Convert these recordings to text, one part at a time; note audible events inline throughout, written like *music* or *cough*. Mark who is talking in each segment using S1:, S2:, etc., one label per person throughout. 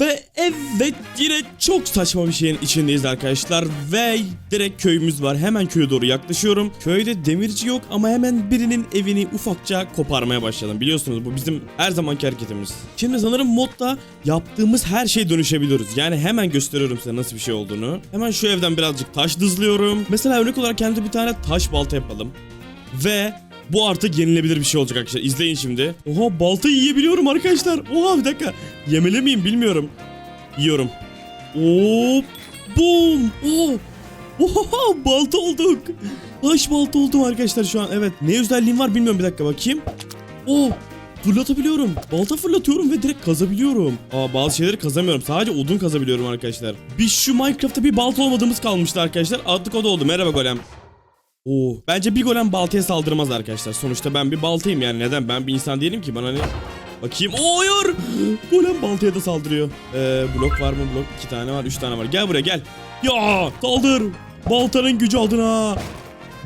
S1: Ve evet yine çok saçma bir şeyin içindeyiz arkadaşlar. Ve direkt köyümüz var. Hemen köye doğru yaklaşıyorum. Köyde demirci yok ama hemen birinin evini ufakça koparmaya başladım. Biliyorsunuz bu bizim her zamanki hareketimiz. Şimdi sanırım modda yaptığımız her şeye dönüşebiliyoruz. Yani hemen gösteriyorum size nasıl bir şey olduğunu. Hemen şu evden birazcık taş dızlıyorum Mesela örnek olarak kendime bir tane taş balta yapalım. Ve bu artık yenilebilir bir şey olacak arkadaşlar. İzleyin şimdi. Oha balta yiyebiliyorum arkadaşlar. Oha bir dakika. Yemeli miyim bilmiyorum. Yiyorum. Hop. Boom. Oh. Oha balta olduk. Taş balta oldum arkadaşlar şu an. Evet. Ne özelliğim var bilmiyorum bir dakika bakayım. Oh. Fırlatabiliyorum. Balta fırlatıyorum ve direkt kazabiliyorum. Aa bazı şeyleri kazamıyorum. Sadece odun kazabiliyorum arkadaşlar. Biz şu Minecraft'ta bir balta olmadığımız kalmıştı arkadaşlar. Artık o da oldu. Merhaba golem. Oo, bence bir golem baltaya saldırmaz arkadaşlar. Sonuçta ben bir baltayım yani neden? Ben bir insan değilim ki bana ne? Bakayım. Oo, hayır. Golem baltaya da saldırıyor. Ee, blok var mı? Blok iki tane var, üç tane var. Gel buraya gel. Ya saldır. Baltanın gücü adına.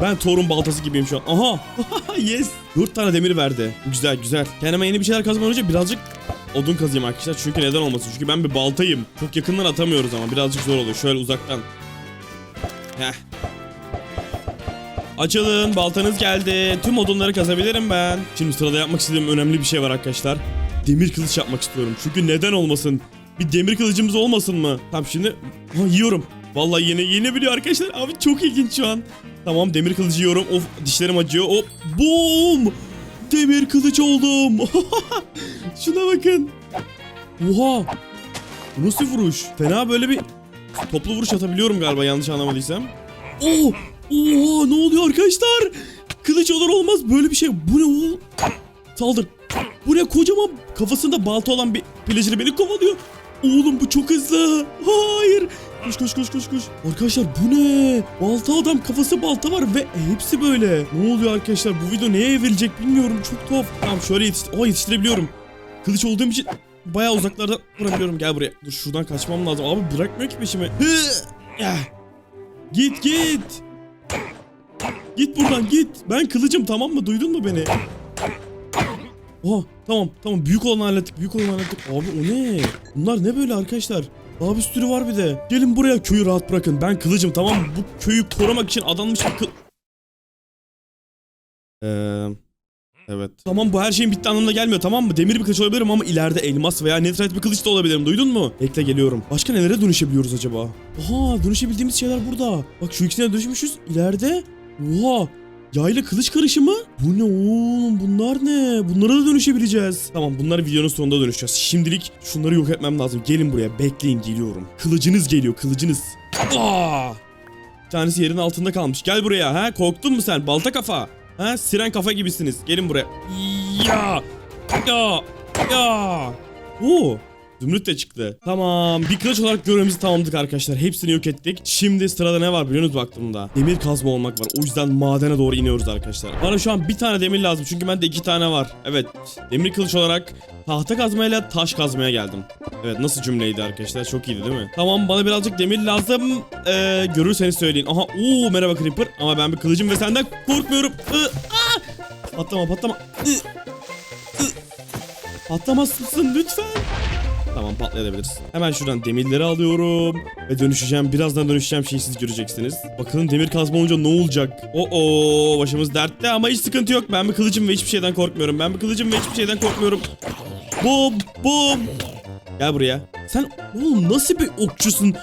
S1: Ben Thor'un baltası gibiyim şu an. Aha. *laughs* yes. Dört tane demir verdi. Güzel güzel. Kendime yeni bir şeyler kazmadan önce birazcık odun kazayım arkadaşlar. Çünkü neden olmasın? Çünkü ben bir baltayım. Çok yakından atamıyoruz ama birazcık zor oluyor. Şöyle uzaktan. Heh. Açılın baltanız geldi. Tüm odunları kazabilirim ben. Şimdi sırada yapmak istediğim önemli bir şey var arkadaşlar. Demir kılıç yapmak istiyorum. Çünkü neden olmasın? Bir demir kılıcımız olmasın mı? Tamam şimdi ha, yiyorum. Vallahi yeni yeni biliyor arkadaşlar. Abi çok ilginç şu an. Tamam demir kılıcı yiyorum. Of dişlerim acıyor. Hop boom. Demir kılıç oldum. *laughs* Şuna bakın. Oha. Bu nasıl vuruş? Fena böyle bir toplu vuruş atabiliyorum galiba yanlış anlamadıysam. Oo! Oha ne oluyor arkadaşlar? Kılıç olur olmaz böyle bir şey. Bu ne oğlum? Saldır. Bu ne kocaman kafasında balta olan bir pillager beni kovalıyor. Oğlum bu çok hızlı. Hayır. Koş koş koş koş koş. Arkadaşlar bu ne? Balta adam kafası balta var ve hepsi böyle. Ne oluyor arkadaşlar? Bu video neye evrilecek bilmiyorum. Çok tuhaf. Tamam şöyle yetiştir. Aa yetiştirebiliyorum. Kılıç olduğum için bayağı uzaklardan vurabiliyorum. Gel buraya. Dur şuradan kaçmam lazım. Abi bırakmıyor ki peşimi. Hı! Git git. Git buradan git. Ben kılıcım tamam mı? Duydun mu beni? Oha tamam tamam büyük olanı hallettik büyük olanı hallettik. Abi o ne? Bunlar ne böyle arkadaşlar? Daha bir sürü var bir de. Gelin buraya köyü rahat bırakın. Ben kılıcım tamam mı? Bu köyü korumak için adanmış bir kıl... Eee... Evet. Tamam bu her şeyin bitti anlamına gelmiyor tamam mı? Demir bir kılıç olabilirim ama ileride elmas veya netherite bir kılıç da olabilirim. Duydun mu? Bekle geliyorum. Başka nelere dönüşebiliyoruz acaba? Oha dönüşebildiğimiz şeyler burada. Bak şu ikisine dönüşmüşüz. İleride. Oha Yayla kılıç karışımı? Bu ne oğlum bunlar ne? Bunlara da dönüşebileceğiz. Tamam bunları videonun sonunda dönüşeceğiz. Şimdilik şunları yok etmem lazım. Gelin buraya bekleyin geliyorum. Kılıcınız geliyor kılıcınız. Aa! Bir tanesi yerin altında kalmış. Gel buraya ha korktun mu sen balta kafa? Ha siren kafa gibisiniz. Gelin buraya. Ya! Ya! Ya! Oo! Zümrüt de çıktı. Tamam. Bir kılıç olarak görevimizi tamamladık arkadaşlar. Hepsini yok ettik. Şimdi sırada ne var biliyor musunuz baktığımda? Demir kazma olmak var. O yüzden madene doğru iniyoruz arkadaşlar. Bana şu an bir tane demir lazım. Çünkü bende iki tane var. Evet. Demir kılıç olarak tahta kazmayla taş kazmaya geldim. Evet nasıl cümleydi arkadaşlar? Çok iyiydi değil mi? Tamam bana birazcık demir lazım. Ee, görürseniz söyleyin. Aha ooo merhaba Creeper. Ama ben bir kılıcım ve senden korkmuyorum. Iı! Patlama patlama. Iı, ıı. Patlamazsın lütfen. Tamam patlayabiliriz. Hemen şuradan demirleri alıyorum. Ve dönüşeceğim. Birazdan dönüşeceğim şeyi siz göreceksiniz. Bakalım demir kazma olunca ne olacak? Oo başımız dertte ama hiç sıkıntı yok. Ben bir kılıcım ve hiçbir şeyden korkmuyorum. Ben bir kılıcım ve hiçbir şeyden korkmuyorum. Bum bum. Gel buraya. Sen oğlum nasıl bir okçusun?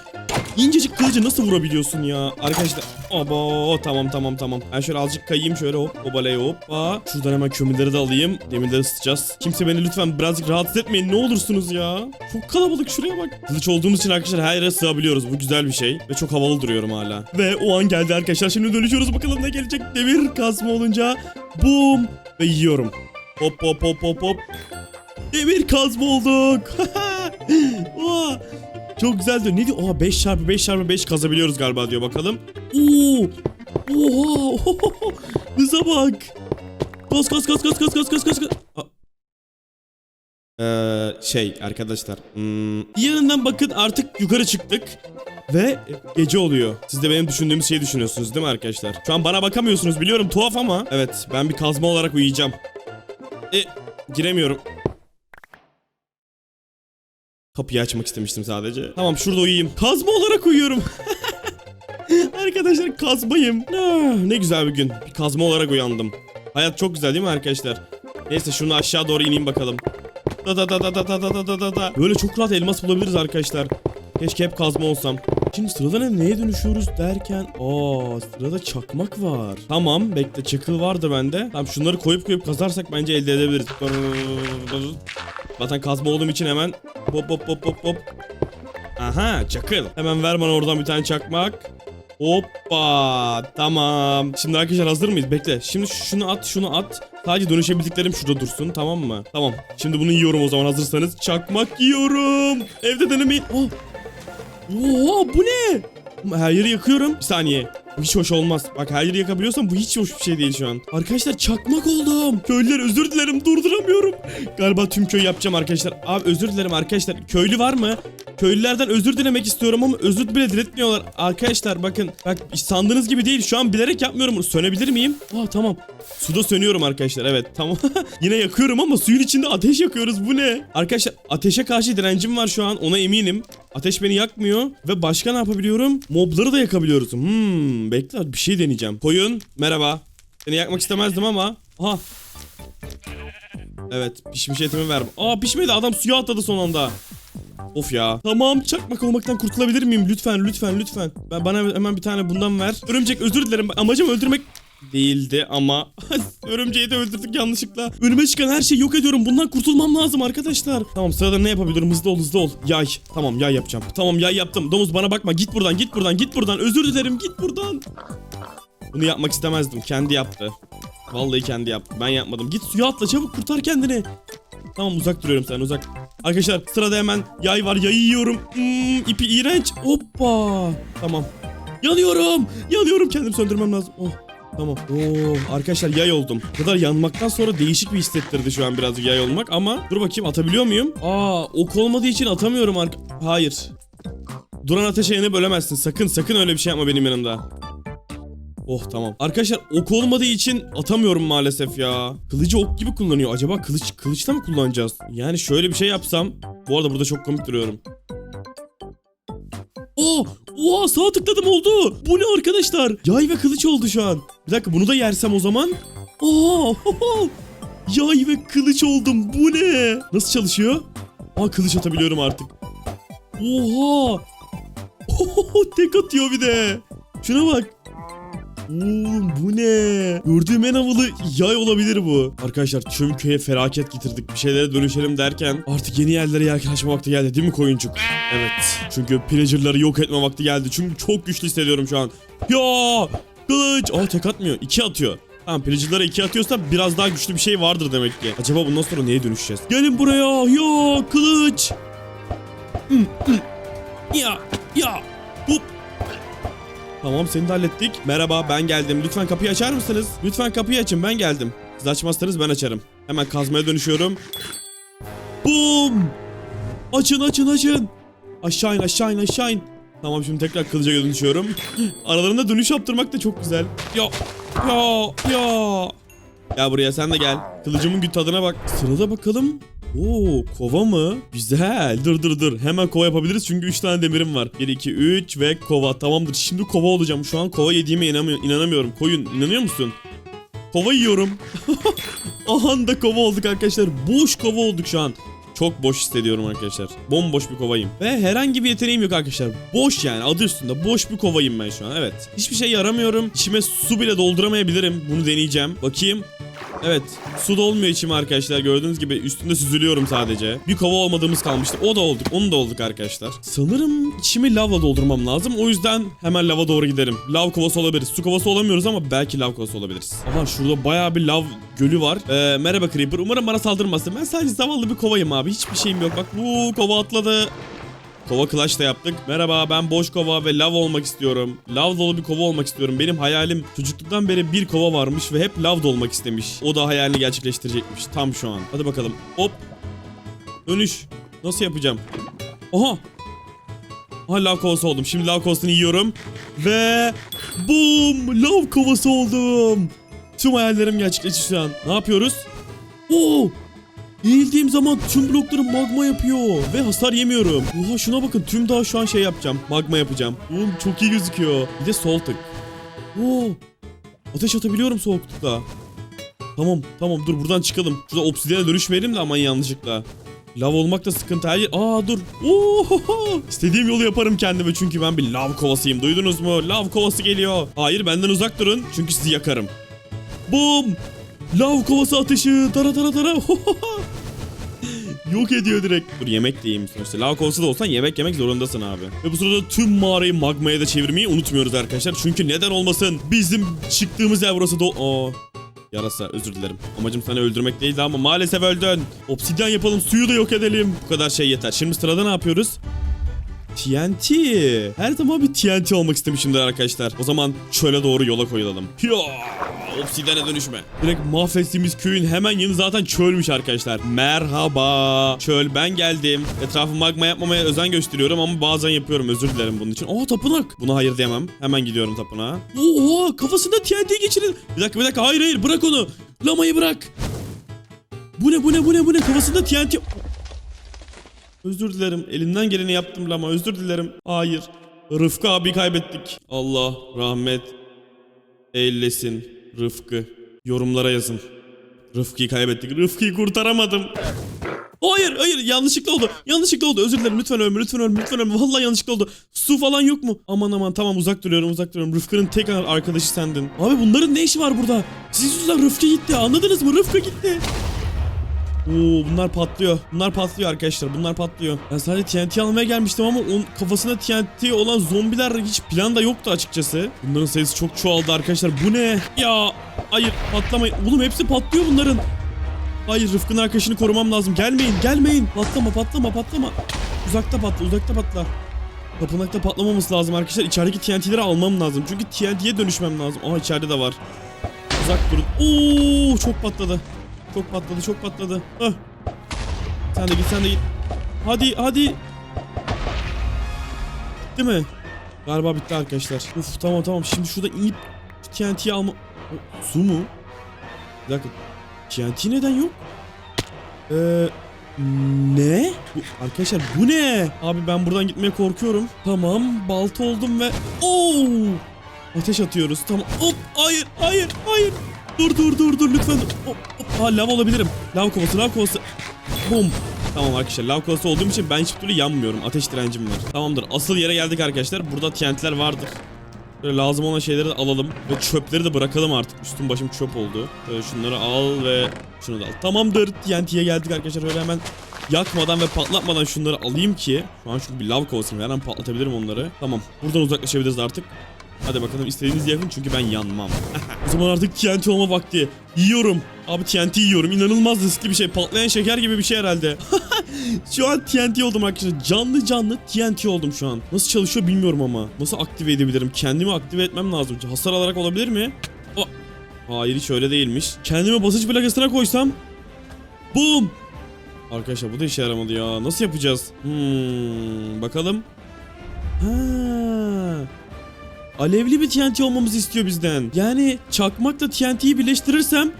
S1: İncecik kılıcı nasıl vurabiliyorsun ya? Arkadaşlar. Aba tamam tamam tamam. Ben şöyle azıcık kayayım şöyle hop obalaya hoppa. Şuradan hemen kömürleri de alayım. Demirleri ısıtacağız. Kimse beni lütfen birazcık rahatsız etmeyin ne olursunuz ya. Çok kalabalık şuraya bak. Kılıç olduğumuz için arkadaşlar her yere sığabiliyoruz. Bu güzel bir şey. Ve çok havalı duruyorum hala. Ve o an geldi arkadaşlar. Şimdi dönüşüyoruz bakalım ne gelecek. Demir kazma olunca. Boom. Ve yiyorum. Hop hop hop hop hop. Demir kazma olduk. *laughs* Oha. Çok güzel diyor. Ne diyor? Oha 5 çarpı 5 çarpı 5 kazabiliyoruz galiba diyor bakalım. Oo. Oha. *laughs* Hıza bak. Kas kas kas kas kas kas kas kas. Ee, şey arkadaşlar. Hmm, yanından bakın artık yukarı çıktık. Ve gece oluyor. Siz de benim düşündüğüm şeyi düşünüyorsunuz değil mi arkadaşlar? Şu an bana bakamıyorsunuz biliyorum tuhaf ama. Evet ben bir kazma olarak uyuyacağım. E giremiyorum. Kapıyı açmak istemiştim sadece. Tamam şurada uyuyayım. Kazma olarak uyuyorum. *laughs* arkadaşlar kazmayım. Ah, ne güzel bir gün. Bir kazma olarak uyandım. Hayat çok güzel değil mi arkadaşlar? Neyse şunu aşağı doğru ineyim bakalım. Da da da da da da da da da da. Böyle çok rahat elmas bulabiliriz arkadaşlar. Keşke hep kazma olsam. Şimdi sırada ne, neye dönüşüyoruz derken aa sırada çakmak var. Tamam bekle çakıl vardı bende. Tamam şunları koyup koyup kazarsak bence elde edebiliriz. Zaten kazma olduğum için hemen hop hop hop hop hop. Aha çakıl. Hemen ver bana oradan bir tane çakmak. Hoppa tamam. Şimdi arkadaşlar hazır mıyız? Bekle. Şimdi şunu at şunu at. Sadece dönüşebildiklerim şurada dursun tamam mı? Tamam. Şimdi bunu yiyorum o zaman hazırsanız. Çakmak yiyorum. Evde denemeyin. Oh. Oha bu ne? Her yeri yakıyorum. Bir saniye. Hiç hoş olmaz. Bak her yeri yakabiliyorsam bu hiç hoş bir şey değil şu an. Arkadaşlar çakmak oldum. Köylüler özür dilerim durduramıyorum. Galiba tüm köy yapacağım arkadaşlar. Abi özür dilerim arkadaşlar. Köylü var mı? Köylülerden özür dilemek istiyorum ama özür bile diletmiyorlar. Arkadaşlar bakın. Bak sandığınız gibi değil. Şu an bilerek yapmıyorum. Sönebilir miyim? Aa tamam. Suda sönüyorum arkadaşlar. Evet tamam. *laughs* Yine yakıyorum ama suyun içinde ateş yakıyoruz. Bu ne? Arkadaşlar ateşe karşı direncim var şu an. Ona eminim. Ateş beni yakmıyor. Ve başka ne yapabiliyorum? Mobları da yakabiliyoruz. Hmm, bekle bir şey deneyeceğim. Koyun merhaba. Seni yakmak istemezdim ama. Aha. Evet pişmiş etimi ver. Aa pişmedi adam suya atladı son anda. Of ya. Tamam çakmak olmaktan kurtulabilir miyim? Lütfen lütfen lütfen. Ben bana hemen bir tane bundan ver. Örümcek özür dilerim. Amacım öldürmek değildi ama *laughs* örümceği de öldürdük yanlışlıkla. Önüme çıkan her şeyi yok ediyorum. Bundan kurtulmam lazım arkadaşlar. Tamam sırada ne yapabilirim? Hızlı ol hızlı ol. Yay. Tamam yay yapacağım. Tamam yay yaptım. Domuz bana bakma. Git buradan git buradan git buradan. Özür dilerim git buradan. Bunu yapmak istemezdim. Kendi yaptı. Vallahi kendi yaptı. Ben yapmadım. Git suya atla çabuk kurtar kendini. Tamam uzak duruyorum sen uzak. Arkadaşlar sırada hemen yay var. Yayı yiyorum. Hmm, ipi iğrenç. Hoppa. Tamam. Yanıyorum. Yanıyorum kendimi söndürmem lazım. Oh. Tamam. Oo, arkadaşlar yay oldum. Bu kadar yanmaktan sonra değişik bir hissettirdi şu an birazcık yay olmak ama dur bakayım atabiliyor muyum? Aa, ok olmadığı için atamıyorum ark. Hayır. Duran ateşe yanıp ölemezsin. Sakın sakın öyle bir şey yapma benim yanımda. Oh tamam. Arkadaşlar ok olmadığı için atamıyorum maalesef ya. Kılıcı ok gibi kullanıyor. Acaba kılıç kılıçta mı kullanacağız? Yani şöyle bir şey yapsam. Bu arada burada çok komik duruyorum. Oh! Oha sağ tıkladım oldu. Bu ne arkadaşlar? Yay ve kılıç oldu şu an. Bir dakika bunu da yersem o zaman. Aa! *laughs* Yay ve kılıç oldum. Bu ne? Nasıl çalışıyor? Aa kılıç atabiliyorum artık. Oha! Oho, *laughs* tek atıyor bir de. Şuna bak. Oğlum bu ne? Gördüğüm en havalı yay olabilir bu. Arkadaşlar tüm köye felaket getirdik. Bir şeylere dönüşelim derken artık yeni yerlere yaklaşma vakti geldi değil mi koyuncuk? Evet. Çünkü pillager'ları yok etme vakti geldi. Çünkü çok güçlü hissediyorum şu an. Ya! Kılıç! Aa tek atmıyor. iki atıyor. Tamam pillager'lara iki atıyorsa biraz daha güçlü bir şey vardır demek ki. Acaba bundan sonra neye dönüşeceğiz? Gelin buraya! Ya! Kılıç! Hı, hı. Ya! Ya! Hop! Tamam seni de hallettik. Merhaba ben geldim. Lütfen kapıyı açar mısınız? Lütfen kapıyı açın ben geldim. Siz açmazsanız ben açarım. Hemen kazmaya dönüşüyorum. Boom! Açın açın açın. Aşağı in aşağı in aşağı in. Tamam şimdi tekrar kılıca dönüşüyorum. *gasps* Aralarında dönüş yaptırmak da çok güzel. Ya ya ya. Ya buraya sen de gel. Kılıcımın tadına bak. Sırada bakalım. Oo kova mı? Güzel. Dur dur dur. Hemen kova yapabiliriz çünkü 3 tane demirim var. 1 2 3 ve kova. Tamamdır. Şimdi kova olacağım. Şu an kova yediğime inanamıyorum. Koyun inanıyor musun? Kova yiyorum. *laughs* Aha da kova olduk arkadaşlar. Boş kova olduk şu an. Çok boş hissediyorum arkadaşlar. Bomboş bir kovayım. Ve herhangi bir yeteneğim yok arkadaşlar. Boş yani adı üstünde. Boş bir kovayım ben şu an. Evet. Hiçbir şey yaramıyorum. İçime su bile dolduramayabilirim. Bunu deneyeceğim. Bakayım. Evet. Su da olmuyor içime arkadaşlar. Gördüğünüz gibi üstünde süzülüyorum sadece. Bir kova olmadığımız kalmıştı. O da olduk. Onu da olduk arkadaşlar. Sanırım içimi lavla doldurmam lazım. O yüzden hemen lava doğru giderim. Lav kovası olabiliriz. Su kovası olamıyoruz ama belki lav kovası olabiliriz. Aha şurada bayağı bir lav gölü var. Ee, merhaba Creeper. Umarım bana saldırmazsın. Ben sadece zavallı bir kovayım abi. Hiçbir şeyim yok. Bak bu kova atladı. Kova clutch da yaptık. Merhaba ben boş kova ve lav olmak istiyorum. Lav dolu bir kova olmak istiyorum. Benim hayalim çocukluktan beri bir kova varmış ve hep lav olmak istemiş. O da hayalini gerçekleştirecekmiş tam şu an. Hadi bakalım. Hop. Dönüş. Nasıl yapacağım? Aha. Aha lav kovası oldum. Şimdi lav kovasını yiyorum. Ve boom lav kovası oldum. Tüm hayallerim gerçekleşti şu an. Ne yapıyoruz? Oo. Eğildiğim zaman tüm bloklarım magma yapıyor ve hasar yemiyorum. Oha şuna bakın tüm daha şu an şey yapacağım. Magma yapacağım. Oğlum çok iyi gözüküyor. Bir de sol tık. Oo. Ateş atabiliyorum soğuklukta. Tamam tamam dur buradan çıkalım. Şurada obsidiyana dönüşmeyelim de aman yanlışlıkla. Lav olmak da sıkıntı her yer. Aa dur. Oo, İstediğim yolu yaparım kendime çünkü ben bir lav kovasıyım. Duydunuz mu? Lav kovası geliyor. Hayır benden uzak durun çünkü sizi yakarım. Bum! Lav kovası ateşi. Tara tara tara. Yok ediyor direkt. Dur yemek de yiyeyim sonuçta. Lav kovası da olsan yemek yemek zorundasın abi. Ve bu sırada tüm mağarayı magmaya da çevirmeyi unutmuyoruz arkadaşlar. Çünkü neden olmasın? Bizim çıktığımız yer burası da... Aa. Yarasa özür dilerim. Amacım seni öldürmek değildi ama maalesef öldün. Obsidyen yapalım suyu da yok edelim. Bu kadar şey yeter. Şimdi sırada ne yapıyoruz? TNT. Her zaman bir TNT olmak istemişimdir arkadaşlar. O zaman çöle doğru yola koyulalım. Ya, obsidiyene dönüşme. Direkt mahvettiğimiz köyün hemen yanı zaten çölmüş arkadaşlar. Merhaba. Çöl ben geldim. Etrafı magma yapmamaya özen gösteriyorum ama bazen yapıyorum. Özür dilerim bunun için. Aa tapınak. Buna hayır diyemem. Hemen gidiyorum tapınağa. Oha kafasında TNT geçirin. Bir dakika bir dakika hayır hayır bırak onu. Lamayı bırak. Bu ne bu ne bu ne bu ne kafasında TNT. Özür dilerim. Elimden geleni yaptım ama özür dilerim. Hayır. Rıfkı abi kaybettik. Allah rahmet eylesin Rıfkı. Yorumlara yazın. Rıfkı'yı kaybettik. Rıfkı'yı kurtaramadım. Hayır hayır yanlışlıkla oldu. Yanlışlıkla oldu. Özür dilerim. Lütfen ölme lütfen ölme lütfen ölme. Vallahi yanlışlıkla oldu. Su falan yok mu? Aman aman tamam uzak duruyorum uzak duruyorum. Rıfkı'nın tek arkadaşı sendin. Abi bunların ne işi var burada? Siz yüzünden Rıfkı gitti. Anladınız mı? Rıfkı gitti. Oo bunlar patlıyor. Bunlar patlıyor arkadaşlar. Bunlar patlıyor. Ben sadece TNT almaya gelmiştim ama onun kafasında TNT olan zombiler hiç planda yoktu açıkçası. Bunların sayısı çok çoğaldı arkadaşlar. Bu ne? Ya hayır patlamayın. Oğlum hepsi patlıyor bunların. Hayır Rıfkı'nın arkadaşını korumam lazım. Gelmeyin gelmeyin. Patlama patlama patlama. Uzakta patla uzakta patla. Tapınakta patlamaması lazım arkadaşlar. İçerideki TNT'leri almam lazım. Çünkü TNT'ye dönüşmem lazım. Aha içeride de var. Uzak durun. Oo çok patladı. Çok patladı çok patladı. Hah. Sen de git sen de git. Hadi hadi. Bitti mi? Galiba bitti arkadaşlar. Uf tamam tamam şimdi şurada inip TNT'yi alma... O, su mu? Bir dakika. TNT neden yok? Eee... Ne? Bu, arkadaşlar bu ne? Abi ben buradan gitmeye korkuyorum. Tamam balta oldum ve... Oo! Ateş atıyoruz. Tamam. Hop hayır hayır hayır. Dur dur dur dur lütfen. Hop, hop. Lav olabilirim. Lav kovası lav kovası. Bum. Tamam arkadaşlar lav kovası olduğum için ben hiçbir türlü yanmıyorum. Ateş direncim var. Tamamdır. Asıl yere geldik arkadaşlar. Burada TNT'ler vardır. Böyle lazım olan şeyleri de alalım. Ve çöpleri de bırakalım artık. Üstüm başım çöp oldu. Böyle şunları al ve şunu da al. Tamamdır. TNT'ye geldik arkadaşlar. Öyle hemen yakmadan ve patlatmadan şunları alayım ki. Şu an çünkü bir lav kovasıyım. Her an patlatabilirim onları. Tamam. Buradan uzaklaşabiliriz artık. Hadi bakalım istediğinizi yakın çünkü ben yanmam. *laughs* o zaman artık TNT olma vakti. Yiyorum. Abi TNT yiyorum. İnanılmaz riskli bir şey. Patlayan şeker gibi bir şey herhalde. *laughs* şu an TNT oldum arkadaşlar. Canlı canlı TNT oldum şu an. Nasıl çalışıyor bilmiyorum ama. Nasıl aktive edebilirim? Kendimi aktive etmem lazım. Hasar alarak olabilir mi? O- Hayır hiç öyle değilmiş. Kendimi basınç plakasına koysam. Boom. Arkadaşlar bu da işe yaramadı ya. Nasıl yapacağız? Hmm, bakalım. Ha. Alevli bir TNT olmamızı istiyor bizden. Yani çakmakla TNT'yi birleştirirsem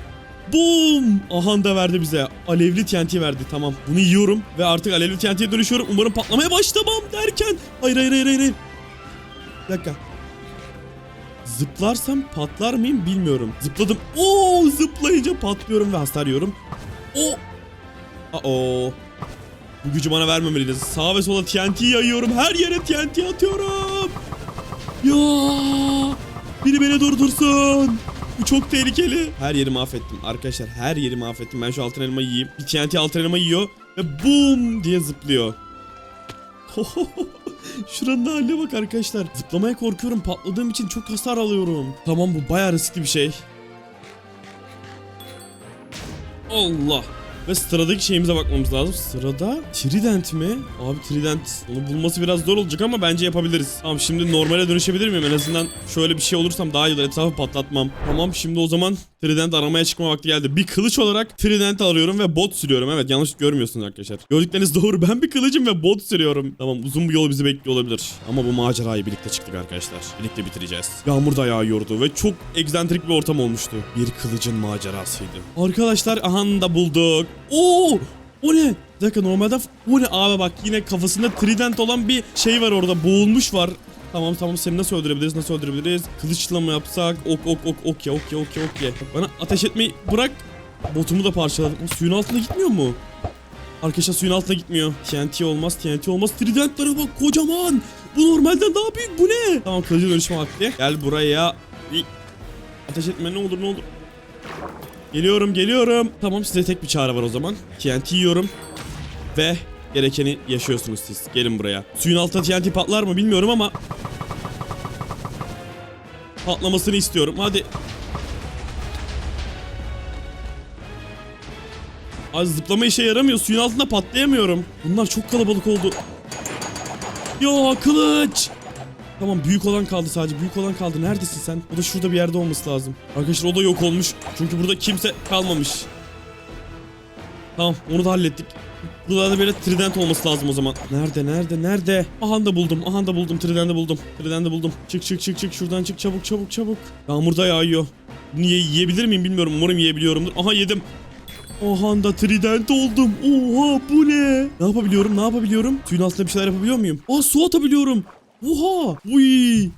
S1: Boom! Ahan da verdi bize. Alevli TNT verdi. Tamam. Bunu yiyorum ve artık alevli TNT'ye dönüşüyorum. Umarım patlamaya başlamam derken. Hayır hayır hayır hayır. Bir dakika. Zıplarsam patlar mıyım bilmiyorum. Zıpladım. Oo zıplayınca patlıyorum ve hasar yiyorum. O. Aa. Bu gücü bana vermemeliydi. Sağa ve sola TNT yayıyorum. Her yere TNT atıyorum. Ya biri beni durdursun. Bu çok tehlikeli. Her yeri mahvettim arkadaşlar. Her yeri mahvettim. Ben şu altın elma yiyeyim. Bir TNT altın elma yiyor ve boom diye zıplıyor. *laughs* Şuranın haline bak arkadaşlar. Zıplamaya korkuyorum. Patladığım için çok hasar alıyorum. Tamam bu bayağı riskli bir şey. Allah. Ve sıradaki şeyimize bakmamız lazım. Sırada Trident mi? Abi Trident. Onu bulması biraz zor olacak ama bence yapabiliriz. Tamam şimdi normale dönüşebilir miyim? En azından şöyle bir şey olursam daha iyi olur. Etrafı patlatmam. Tamam şimdi o zaman Trident aramaya çıkma vakti geldi. Bir kılıç olarak Trident arıyorum ve bot sürüyorum. Evet yanlış görmüyorsunuz arkadaşlar. Gördükleriniz doğru. *laughs* Ben bir kılıcım ve bot sürüyorum. Tamam uzun bir yol bizi bekliyor olabilir. Ama bu macerayı birlikte çıktık arkadaşlar. Birlikte bitireceğiz. Yağmur da yağıyordu ve çok egzantrik bir ortam olmuştu. Bir kılıcın macerasıydı. Arkadaşlar aha da bulduk. Oo! O ne? Bir dakika normalde o ne abi bak yine kafasında trident olan bir şey var orada boğulmuş var. Tamam tamam seni nasıl öldürebiliriz nasıl öldürebiliriz? Kılıçla mı yapsak? Ok ok ok ok ya ok ya ok ya ok ya. Bana ateş etmeyi bırak. Botumu da parçaladım. O suyun altına gitmiyor mu? Arkadaşlar suyun altına gitmiyor. TNT olmaz TNT olmaz. Tridentlere bak kocaman. Bu normalden daha büyük bu ne? Tamam kılıcı dönüşme vakti. Gel buraya. Ateş etme ne olur ne olur. Geliyorum geliyorum. Tamam size tek bir çare var o zaman. TNT yiyorum. Ve gerekeni yaşıyorsunuz siz. Gelin buraya. Suyun altında TNT patlar mı bilmiyorum ama patlamasını istiyorum. Hadi. Az zıplama işe yaramıyor. Suyun altında patlayamıyorum. Bunlar çok kalabalık oldu. Ya kılıç. Tamam büyük olan kaldı sadece. Büyük olan kaldı. Neredesin sen? O da şurada bir yerde olması lazım. Arkadaşlar o da yok olmuş. Çünkü burada kimse kalmamış. Tamam onu da hallettik. Burada da böyle trident olması lazım o zaman. Nerede nerede nerede? Aha da buldum. Aha da buldum. Trident'i buldum. Trident'i buldum. Çık çık çık çık şuradan çık çabuk çabuk çabuk. Yağmur da yağıyor. Bunu ye- yiyebilir miyim bilmiyorum. Umarım yiyebiliyorumdur. Aha yedim. Aha da trident oldum. Oha bu ne? Ne yapabiliyorum? Ne yapabiliyorum? Suyun altında bir şeyler yapabiliyor muyum? Aa su atabiliyorum. Oha. Uy.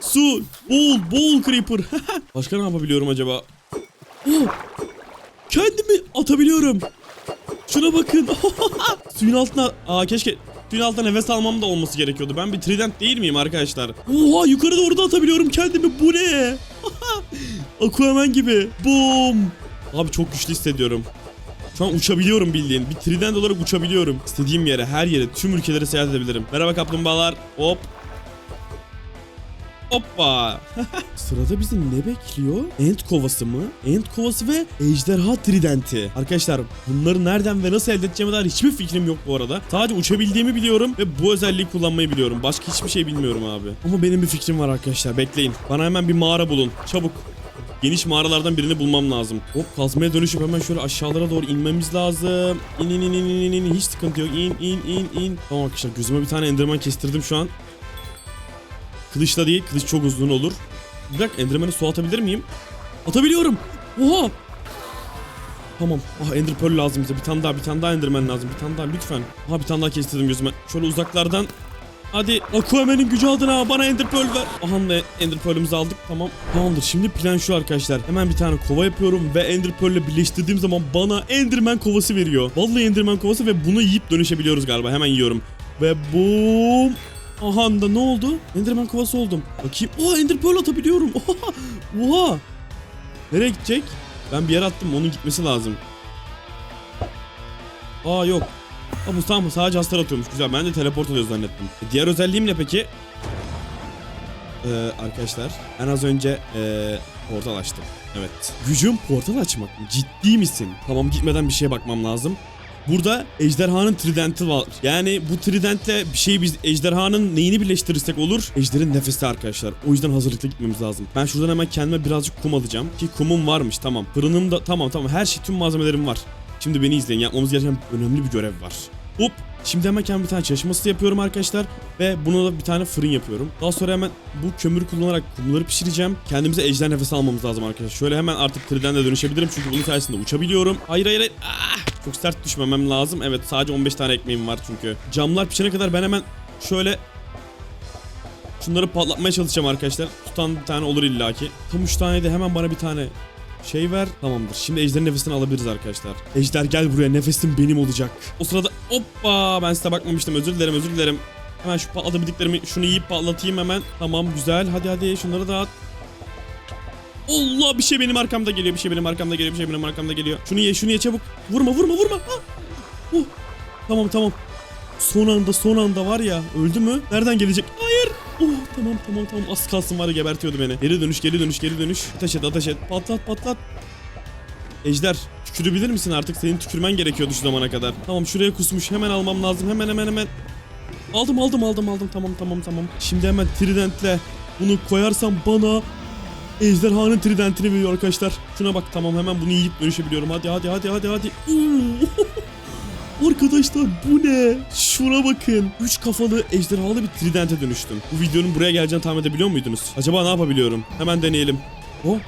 S1: Su. Bol bol creeper. *laughs* Başka ne yapabiliyorum acaba? Oh. *gasps* Kendimi atabiliyorum. Şuna bakın. *laughs* Suyun altına... Aa keşke suyun altına nefes almam da olması gerekiyordu. Ben bir trident değil miyim arkadaşlar? Oha yukarı doğru da atabiliyorum kendimi. Bu ne? *laughs* Aquaman gibi. Boom. Abi çok güçlü hissediyorum. Şu an uçabiliyorum bildiğin. Bir trident olarak uçabiliyorum. İstediğim yere, her yere, tüm ülkelere seyahat edebilirim. Merhaba kaplumbağalar. Hop. Hoppa. *laughs* Sırada bizi ne bekliyor? Ent kovası mı? Ent kovası ve ejderha tridenti. Arkadaşlar bunları nereden ve nasıl elde edeceğime dair hiçbir fikrim yok bu arada. Sadece uçabildiğimi biliyorum ve bu özelliği kullanmayı biliyorum. Başka hiçbir şey bilmiyorum abi. Ama benim bir fikrim var arkadaşlar. Bekleyin. Bana hemen bir mağara bulun. Çabuk. Geniş mağaralardan birini bulmam lazım. Hop kazmaya dönüşüp hemen şöyle aşağılara doğru inmemiz lazım. İn in in in in in hiç sıkıntı yok. İn in in in. Tamam arkadaşlar gözüme bir tane enderman kestirdim şu an. Kılıçla değil kılıç çok uzun olur. Bir dakika enderman'ı su atabilir miyim? Atabiliyorum. Oha. Tamam. Ah ender pearl lazım bize. Bir tane daha bir tane daha enderman lazım. Bir tane daha lütfen. Aha bir tane daha kestirdim gözüme. Şöyle uzaklardan Hadi Aquaman'in gücü adına bana Ender Pearl ver. Aha da Ender Pearl'ümüzü aldık. Tamam. Tamamdır. Şimdi plan şu arkadaşlar. Hemen bir tane kova yapıyorum ve Ender Pearl'le birleştirdiğim zaman bana Enderman kovası veriyor. Vallahi Enderman kovası ve bunu yiyip dönüşebiliyoruz galiba. Hemen yiyorum. Ve boom. Aha da ne oldu? Enderman kovası oldum. Bakayım. Oha Ender Pearl atabiliyorum. Oha. Oha. Nereye gidecek? Ben bir yere attım. Onun gitmesi lazım. Aa yok. Aa, bu tamam sadece hasar atıyormuş. Güzel ben de teleport oluyor zannettim. E, Diğer özelliğim ne peki? Ee, arkadaşlar ben az önce ee, portal açtım. Evet. Gücüm portal açmak mı? Ciddi misin? Tamam gitmeden bir şeye bakmam lazım. Burada ejderhanın tridenti var. Yani bu tridentle bir şeyi biz ejderhanın neyini birleştirirsek olur? Ejderin nefesi arkadaşlar. O yüzden hazırlıklı gitmemiz lazım. Ben şuradan hemen kendime birazcık kum alacağım. Ki kumum varmış tamam. Fırınım da tamam tamam her şey tüm malzemelerim var. Şimdi beni izleyin. Yapmamız gereken önemli bir görev var. Hop. Şimdi hemen bir tane çalışma masası yapıyorum arkadaşlar. Ve buna da bir tane fırın yapıyorum. Daha sonra hemen bu kömürü kullanarak kumları pişireceğim. Kendimize ejder nefesi almamız lazım arkadaşlar. Şöyle hemen artık tridente dönüşebilirim. Çünkü bunun sayesinde uçabiliyorum. Hayır hayır hayır. Ah! Çok sert düşmemem lazım. Evet sadece 15 tane ekmeğim var çünkü. Camlar pişene kadar ben hemen şöyle Şunları patlatmaya çalışacağım arkadaşlar. Tutan bir tane olur illaki. Tam 3 tane de hemen bana bir tane şey ver. Tamamdır. Şimdi ejderin nefesini alabiliriz arkadaşlar. Ejder gel buraya. Nefesin benim olacak. O sırada hoppa ben size bakmamıştım. Özür dilerim özür dilerim. Hemen şu patlatabildiklerimi şunu yiyip patlatayım hemen. Tamam güzel. Hadi hadi şunları dağıt. Allah bir şey benim arkamda geliyor. Bir şey benim arkamda geliyor. Bir şey benim arkamda geliyor. Şunu ye şunu ye çabuk. Vurma vurma vurma. Ah! Oh. Tamam tamam. Son anda son anda var ya öldü mü? Nereden gelecek? Hayır. Oh tamam tamam tamam az kalsın var ya gebertiyordu beni. Geri dönüş geri dönüş geri dönüş. Ateş et ateş et patlat patlat. Ejder tükürebilir misin artık? Senin tükürmen gerekiyordu şu zamana kadar. Tamam şuraya kusmuş hemen almam lazım hemen hemen hemen. Aldım aldım aldım aldım tamam tamam tamam. Şimdi hemen tridentle bunu koyarsam bana Ejderhanın tridentini veriyor arkadaşlar. Şuna bak tamam hemen bunu yiyip dönüşebiliyorum. Hadi hadi hadi hadi hadi. Oo. *laughs* Arkadaşlar bu ne? Şuna bakın. Üç kafalı ejderhalı bir tridente dönüştüm. Bu videonun buraya geleceğini tahmin edebiliyor muydunuz? Acaba ne yapabiliyorum? Hemen deneyelim. O.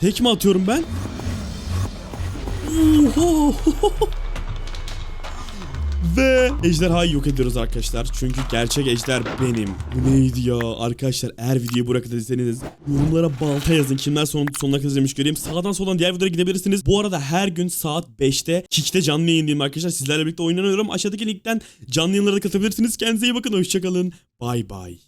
S1: Tek mi atıyorum ben? Oha. *laughs* Ve ejderhayı yok ediyoruz arkadaşlar. Çünkü gerçek ejder benim. Bu neydi ya? Arkadaşlar eğer videoyu buraya kadar yorumlara balta yazın. Kimler son, sonuna kadar izlemiş göreyim. Sağdan soldan diğer videolara gidebilirsiniz. Bu arada her gün saat 5'te Kik'te canlı yayındayım arkadaşlar. Sizlerle birlikte oynanıyorum. Aşağıdaki linkten canlı yayınlara da katılabilirsiniz. Kendinize iyi bakın. Hoşçakalın. Bay bay.